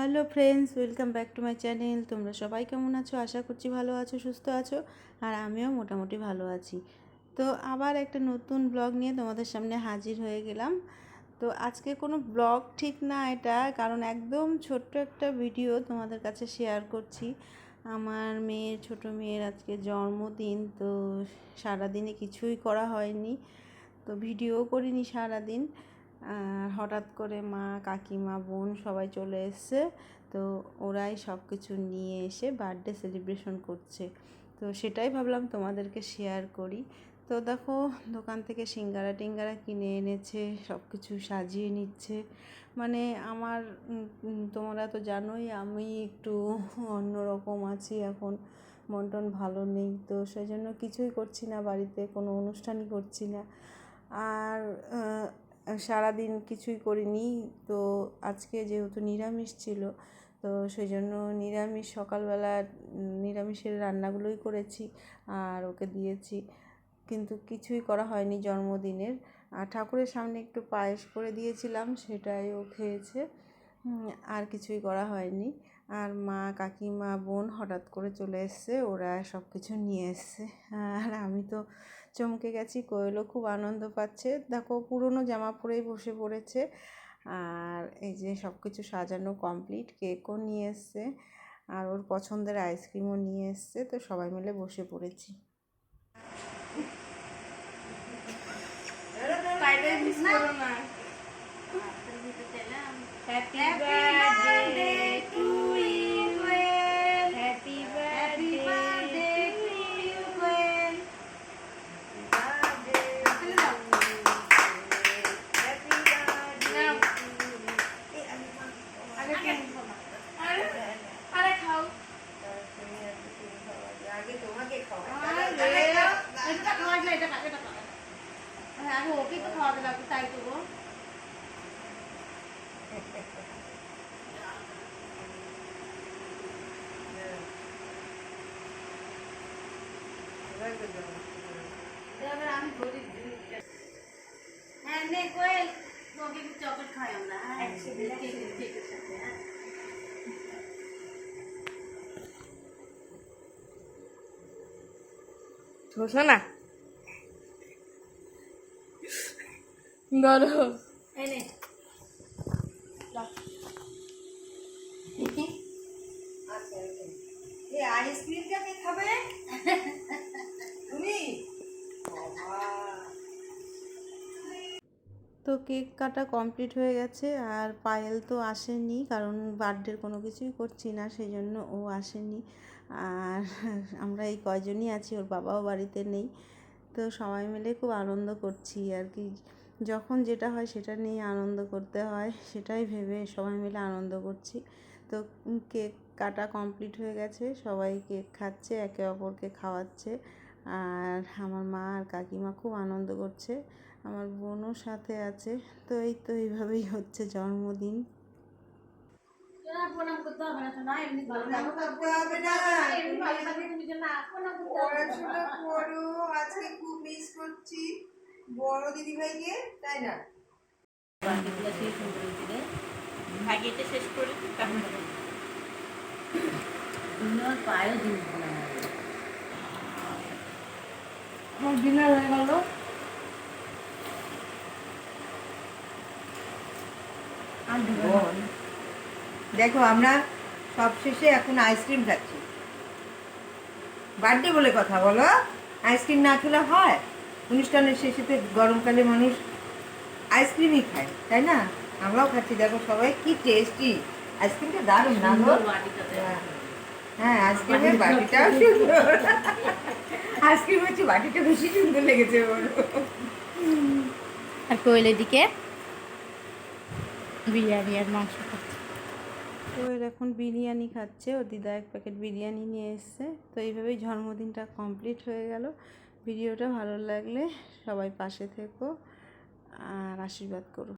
Hello friends, welcome back to my channel. তোমরা সবাই কেমন আছো? আশা করছি ভালো আছো, সুস্থ আছো, আর আমিও মোটামুটি ভালো আছি। তো আবার একটা নতুন ব্লগ নিয়ে তোমাদের সামনে হাজির হয়ে গেলাম। তো আজকে কোনো ব্লগ ঠিক না এটা, কারণ একদম ছোট্ট একটা ভিডিও তোমাদের কাছে শেয়ার করছি। আমার মেয়ের, ছোট মেয়ের আজকে জন্মদিন, তো সারাদিনে কিছুই করা হয়নি। তো ভিডিও করিনি সারাদিন। হঠাৎ করে মা, কাকিমা, বোন সবাই চলে এসছে। তো ওরাই সব কিছু নিয়ে এসে বার্থডে সেলিব্রেশন করছে। তো সেটাই ভাবলাম তোমাদেরকে শেয়ার করি। তো দেখো, দোকান থেকে সিঙ্গারা টিঙ্গারা কিনে এনেছে সব কিছু সাজিয়ে নিচ্ছে। মানে আমার তোমরা তো জানোই আমি একটু অন্যরকম আছি এখন। মন টন ভালো নেই, তো সেই জন্য কিছুই করছি না বাড়িতে, কোনো অনুষ্ঠানই করছি না। আর সারাদিন কিছুই করিনি। তো আজকে যেহেতু নিরামিষ ছিল, তো সেই জন্য নিরামিষ সকালবেলা নিরামিষের রান্নাগুলোই করেছি আর ওকে দিয়েছি। কিন্তু কিছুই করা হয়নি জন্মদিনের। আর ঠাকুরের সামনে একটু পায়েস করে দিয়েছিলাম, সেটাই ও খেয়েছে। আর কিছুই করা হয়নি। আর মা, কাকিমা, বোন হঠাৎ করে চলে এসছে, ওরা সব কিছু নিয়ে এসছে। আর আমি তো চমকে গেছি, কোয়েলও খুব আনন্দ পাচ্ছে। দেখো, পুরনো জামা পরেই বসে পড়েছে। আর এই যে সব কিছু সাজানো কমপ্লিট কেকও নিয়ে এসছে। আর ওর পছন্দের আইসক্রিমও নিয়ে এসছে। তো সবাই মিলে বসে পড়েছি। হ্যাঁ, আমি ওকে তো খাওয়াতে লাগবে, তাই তো গো। আমি ধরি। হ্যাঁ, নে, কোয়েল, তোকে চকলেট খাই আমরা, হ্যাঁ? কেকের- সাথে, হ্যাঁ? না গরম এই নে। এই আইসক্রিমটা কে খাবে? তুমি? তো কেক কাটা কমপ্লিট হয়ে গেছে আর পায়েল তো আসেনি কারণ বার্থডের কোনো কিছুই করছি না সেই জন্য ও আসেনি। আর আমরা এই কয়জনই আছি ওর বাবাও বাড়িতে নেই। তো সবাই মিলে খুব আনন্দ করছি আর কি। যখন যেটা হয় সেটা নিয়ে আনন্দ করতে হয় সেটাই ভেবে সবাই মিলে আনন্দ করছি। তো কেক কাটা কমপ্লিট হয়ে গেছে সবাই কেক খাচ্ছে একে অপরকে খাওয়াচ্ছে। আর আমার মা আর কাকিমা খুব আনন্দ করছে আমার বোনও সাথে আছে। তো এই তো এইভাবেই হচ্ছে জন্মদিন। আজকে খুব মিস করছি। বড় দিদি ভাইকে? তাই না? ভাগিয়েটা শেষ করে তারপরে আমার ডিনার হয়ে গেল। না। দেখো আমরা সব শেষে এখন আইসক্রিম খাচ্ছি। বার্থডে বলে কথা বলো। আইসক্রিম না খেলে হয়? অনুষ্ঠানের শেষেতে গরমকালে মানুষ আইসক্রিমই খায় তাই না? আমরাও খাচ্ছি দেখো সবাই কি টেস্টি আইসক্রিমটা দারুণ না? হ্যাঁ। হ্যাঁ আইসক্রিমের বাটিটাও সুন্দর। আইসক্রিম হচ্ছে বাটিটা বেশি সুন্দর লেগেছে ওর আর কোয়েল এদিকে বিরিয়ানি আর মাংস খাচ্ছে। তো এর এখন বিরিয়ানি খাচ্ছে ও দিদা এক প্যাকেট বিরিয়ানি নিয়ে এসছে তো এইভাবেই জন্মদিনটা কমপ্লিট হয়ে গেল। ভিডিওটা ভালো লাগলে সবাই পাশে থেকো আর আশীর্বাদ করো।